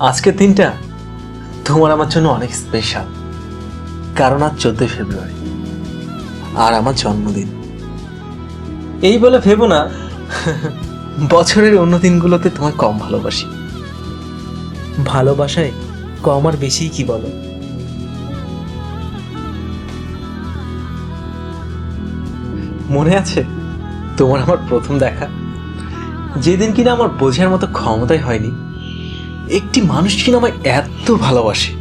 আজকের দিনটা তোমার আমার জন্য অনেক স্পেশাল কারণ আজ চোদ্দই ফেব্রুয়ারি আর আমার জন্মদিন। এই বলে ভেবো না, বছরের অন্য দিনগুলোতে তোমায় কম ভালোবাসি। ভালোবাসায় কম আর বেশিই কি বলো? মনে আছে তোমার আমার প্রথম দেখা? যেদিন কিনা আমার বোঝার মতো ক্ষমতাই হয়নি একটি মানুষ কিনা আমায় এত ভালোবাসে।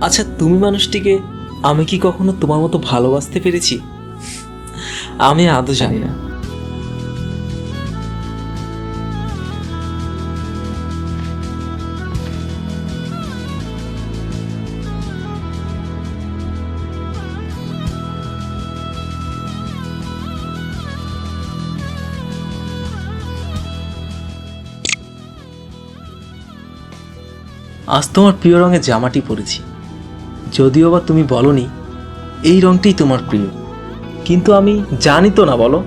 আচ্ছা তুমি মানুষটিকে আমি কি কখনো তোমার মতো ভালোবাসতে পেরেছি? আমি আদৌ জানি না। আজ তোমার প্রিয় রঙের জামাটি পরেছি। যদিও বা তুমি বলনি, এই রংটিই তোমার প্রিয়। কিন্তু আমি জানি তো না, বলো।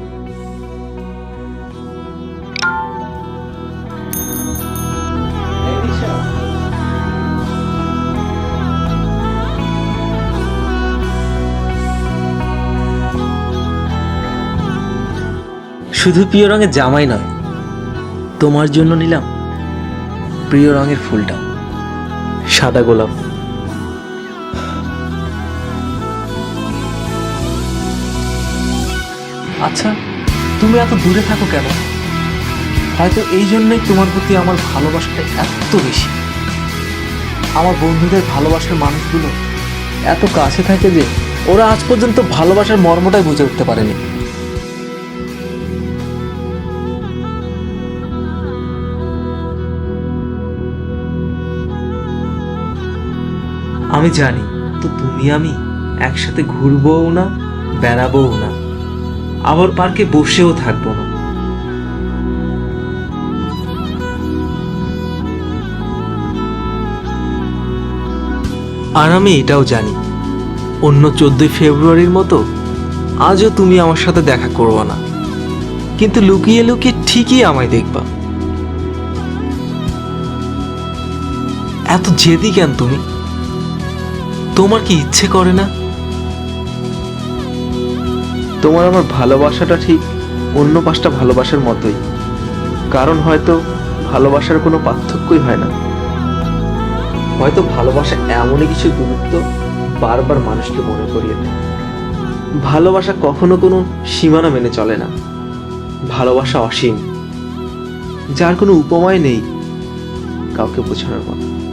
শুধু প্রিয় রঙের জামাই নয়, তোমার জন্য নিলাম প্রিয় রঙের ফুলটা। সাদা গোলাপ। আচ্ছা তুমি এত দূরে থাকো কেন? হয়তো এই জন্যই তোমার প্রতি আমার ভালোবাসাটা এত বেশি। আমার বন্ধুদের ভালোবাসার মানুষগুলো এত কাছে থাকে যে ওরা আজ পর্যন্ত ভালোবাসার মর্মটাই বুঝে উঠতে পারেনি। আমি জানি, তো তুমি আমি একসাথে ঘুরবও না, বেড়াবও না। আবার পার্কে বসেও থাকব না। আর আমি এটাও জানি, অন্য চোদ্দই ফেব্রুয়ারির মতো আজও তুমি আমার সাথে দেখা করব না। কিন্তু লুকিয়ে লুকিয়ে ঠিকই আমায় দেখবা। এত জেদি কেন তুমি? তোমার কি ইচ্ছে করে না? তোমার আমার ভালোবাসাটা ঠিক অন্য পাঁচটা ভালোবাসার মতোই। কারণ হয়তো ভালোবাসার কোনো পার্থক্যই হয় না। হয়তো ভালোবাসা এমনই কিছু গুরুত্ব বারবার মানুষকে মনে করিয়ে দেয়। ভালোবাসা কখনো কোনো সীমানা মেনে চলে না। ভালোবাসা অসীম। যার কোনো উপমায় নেই কাউকে বোঝানোর মতো।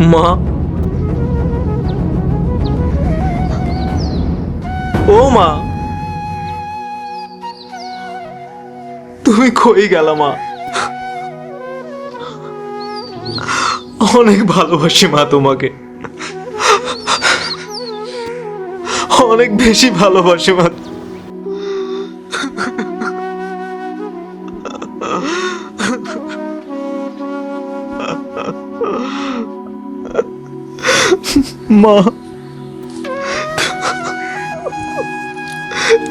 মা। ও মা। তুমি কই গেল মা? অনেক ভালোবাসি মা তোমাকে। অনেক বেশি ভালোবাসি মা। মা।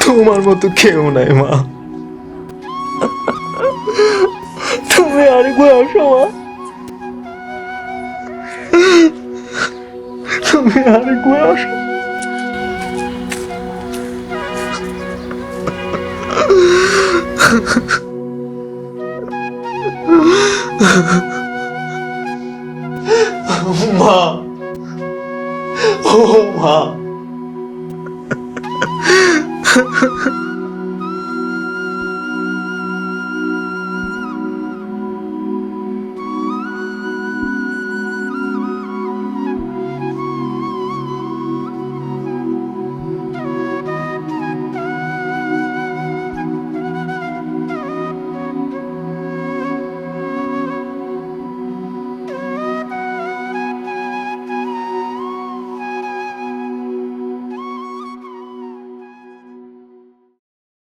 তোমার মতো কেউ নাই, মা। তুমি আরেক একবার আসো, মা। তুমি আরেকবার আসো। মা 欧巴